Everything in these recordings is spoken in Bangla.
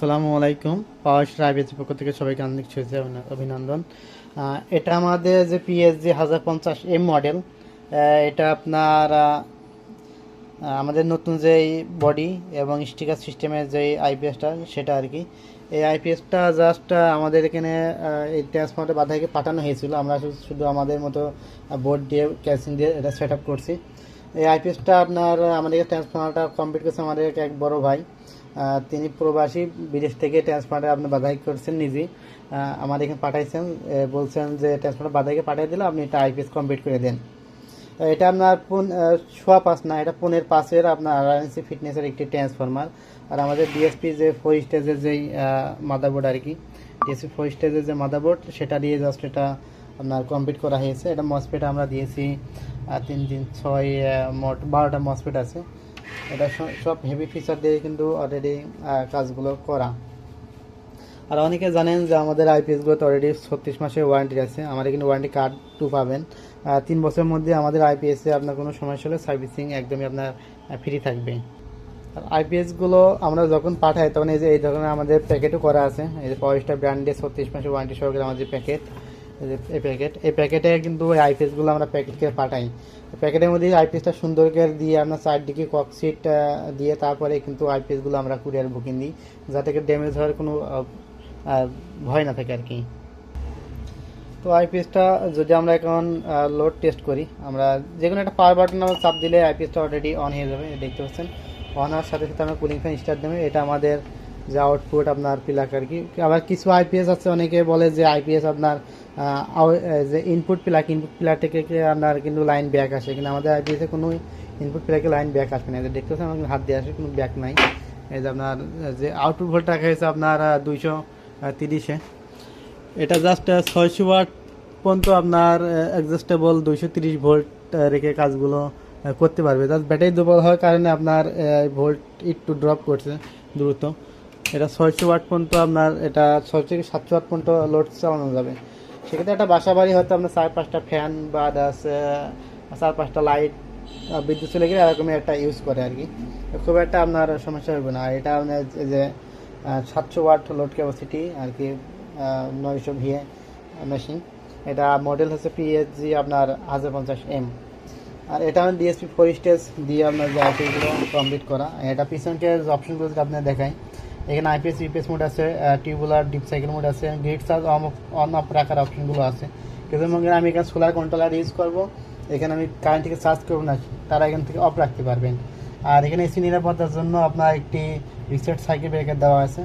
আসসালামু আলাইকুম। পাওয়ার রাইবেজের পক্ষ থেকে সবাইকে আন্তরিক শুভেচ্ছা অভিনন্দন। এটা আমাদের যে পিএসজি হাজার পঞ্চাশ এম মডেল এটা আপনার আমাদের নতুন যেই বডি এবং স্টিকার সিস্টেমের যে আইপিএসটা সেটা আর কি। এই আইপিএসটা জাস্ট আমাদের এখানে এই ট্রান্সফর্মারে বাধাকে পাঠানো হয়েছিল। আমরা শুধু- আমাদের মতো বোর্ড দিয়ে ক্যাসিং দিয়ে এটা সেট আপ করছি। এই আইপিএসটা আপনার আমাদের ট্রান্সফর্মারটা কমপ্লিট করছে আমাদের এক বড় ভাই। তিনি প্রবাসী, বিদেশ থেকে ট্রান্সফারে আপনি বাধাই করছেন নিজেই। আমার এখানে পাঠাইছেন বলছেন যে ট্রান্সফার বাধাইকে পাঠিয়ে দিলে আপনি এটা আইপিএস কমপ্লিট করে দেন। এটা আপনার পুন সোয়া পাঁচ না, এটা পুনের পাশের আপনার আরএনসি ফিটনেসের একটি ট্রান্সফরমার আর আমাদের ডিএসপি যে ফোর স্টেজের যেই মাদারবোর্ড আর কি ডিএসপি ফোর স্টেজের যে মাদারবোর্ড সেটা দিয়ে জাস্ট এটা আপনার কমপ্লিট করা হয়েছে। এটা মসপেট আমরা দিয়েছি তিন দিন ছয় মোট বারোটা মসপেট আছে। এটা সব হেভি ফিচার দিয়ে কিন্তু অলরেডি কাজগুলো করা। আর অনেকে জানেন যে আমাদের আইপিএসগুলোতে অলরেডি ছত্রিশ মাসের ওয়ারেন্টি আছে। আমাদের কিন্তু ওয়ারেন্টি কার্ড টু পাবেন। তিন বছরের মধ্যে আমাদের আইপিএসে আপনার কোনো সমস্যা হলে সার্ভিসিং একদমই আপনার ফ্রি থাকবে। আর আইপিএসগুলো আমরা যখন পাঠাই, তখন এই যে, এই ধরনের আমাদের প্যাকেটও করা আছে। এই যে পাওয়ার স্টার ব্র্যান্ডের ছত্রিশ মাসের ওয়ারেন্টি সহকারে আমাদের প্যাকেট এই প্যাকেট এই প্যাকেটে কিন্তু আইপিএসগুলো আমরা প্যাকেট করে পাঠাই। প্যাকেটের মধ্যে আইপিএসটা সুন্দর করে দিয়ে আমরা চারদিকে ককশিট দিয়ে তারপরে কিন্তু আইপিএসগুলো আমরা কুরিয়ার বুকিং দিই, যাতে ড্যামেজ হওয়ার কোনো ভয় না থাকে আর কি। তো আইপিএসটা যদি আমরা এখন লোড টেস্ট করি, আমরা যে কোনো একটা পাওয়ার বাটন আমরা চাপ দিলে আইপিএসটা অলরেডি অন হয়ে যাবে, দেখতে পাচ্ছেন। অন হওয়ার সাথে সাথে আমরা কুলিং ফ্যান স্টার্ট দেবে, এটা আমাদের যে আউটপুট আপনার পিলাক আর কি। আবার কিছু আইপিএস আছে, অনেকে বলে যে আইপিএস আপনার যে ইনপুট পিলাক ইনপুট পিলার থেকে আপনার কিন্তু লাইন ব্যাক আসে কিন্তু আমাদের আইপিএসে কোনো ইনপুট পিলাকে লাইন ব্যাক আসবে না। দেখতে পাচ্ছেন আমার হাত দিয়ে আসে, কোনো ব্যাক নাই। এই যে আপনার যে আউটপুট ভোল্ট রাখা হয়েছে আপনার দুইশো তিরিশে। এটা জাস্ট ছয়শো ওয়াট পর্যন্ত আপনার অ্যাডজাস্টেবল দুইশো তিরিশ ভোল্ট রেখে কাজগুলো করতে পারবে। জাস্ট ব্যাটারি দুর্বল হওয়ার কারণে আপনার ভোল্ট একটু ড্রপ করছে দ্রুত। এটা ছয়শো ওয়াট পর্যন্ত আপনার, এটা ছয় থেকে সাতশো ওয়াট পর্যন্ত লোড চালানো যাবে। সেক্ষেত্রে একটা বাসা বাড়ি হয়তো আপনার চার পাঁচটা ফ্যান বা চার পাঁচটা লাইট বিদ্যুৎ চলে গেলে এরকমই একটা ইউজ করে আর কি। খুব একটা আপনার সমস্যা হবে না। আর এটা আপনার যে সাতশো ওয়াট লোড ক্যাপাসিটি আর কি নয়শো ভিএ মেশিন এটা মডেল হচ্ছে পিএসজি আপনার হাজার পঞ্চাশ এম আর এটা আমার ডিএসপি ফোর স্টেজ দিয়ে আপনার যে আইপিএসগুলো কমপ্লিট করা। এটা পিছনকে অপশনগুলো আপনার দেখাই। এখানে আইপিএস ইউপিএস মোড আছে টিউবুলার ডিপ সাইকেল মোড আছে গ্রিড চার্জ অন অফ রাখার অপশনগুলো আছে। কিন্তু আমি এখানে সোলার কন্ট্রোলার ইউজ করব, এখানে আমি কারেন্ট থেকে চার্জ করব না, তারা এখান থেকে অফ রাখতে পারবেন। আর এখানে এসি নিরাপত্তার জন্য আপনার একটি রিসেট সাইকেল ব্রেকার দেওয়া আছে।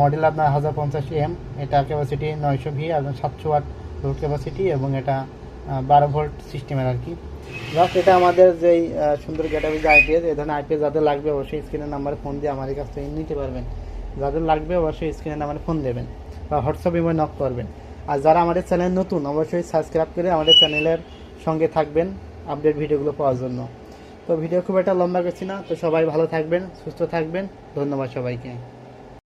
মডেল আপনার হাজার পঞ্চাশ এম এটা ক্যাপাসিটি নয়শো ভি আর সাতশো ওয়াট ক্যাপাসিটি এবং এটা বারো ভোল্ট সিস্টেমের আর কি। জাস্ট এটা আমাদের যেই সুন্দর গ্যাটাবি যে আইপিএস এই ধরনের আইপিএস যাদের লাগবে অবশ্যই স্ক্রিনের নাম্বারে ফোন দিয়ে আমাদের কাছ থেকে নিতে পারবেন। যাদের লাগবে অবশ্যই স্ক্রিনের নাম্বারে ফোন দেবেন বা হোয়াটসঅ্যাপ ইমে নক করবেন। আর যারা আমাদের চ্যানেল নতুন, অবশ্যই সাবস্ক্রাইব করে আমাদের চ্যানেলের সঙ্গে থাকবেন আপডেট ভিডিওগুলো পাওয়ার জন্য। তো ভিডিও খুব একটা লম্বা করছি না, তো সবাই ভালো থাকবেন, সুস্থ থাকবেন, ধন্যবাদ সবাইকে।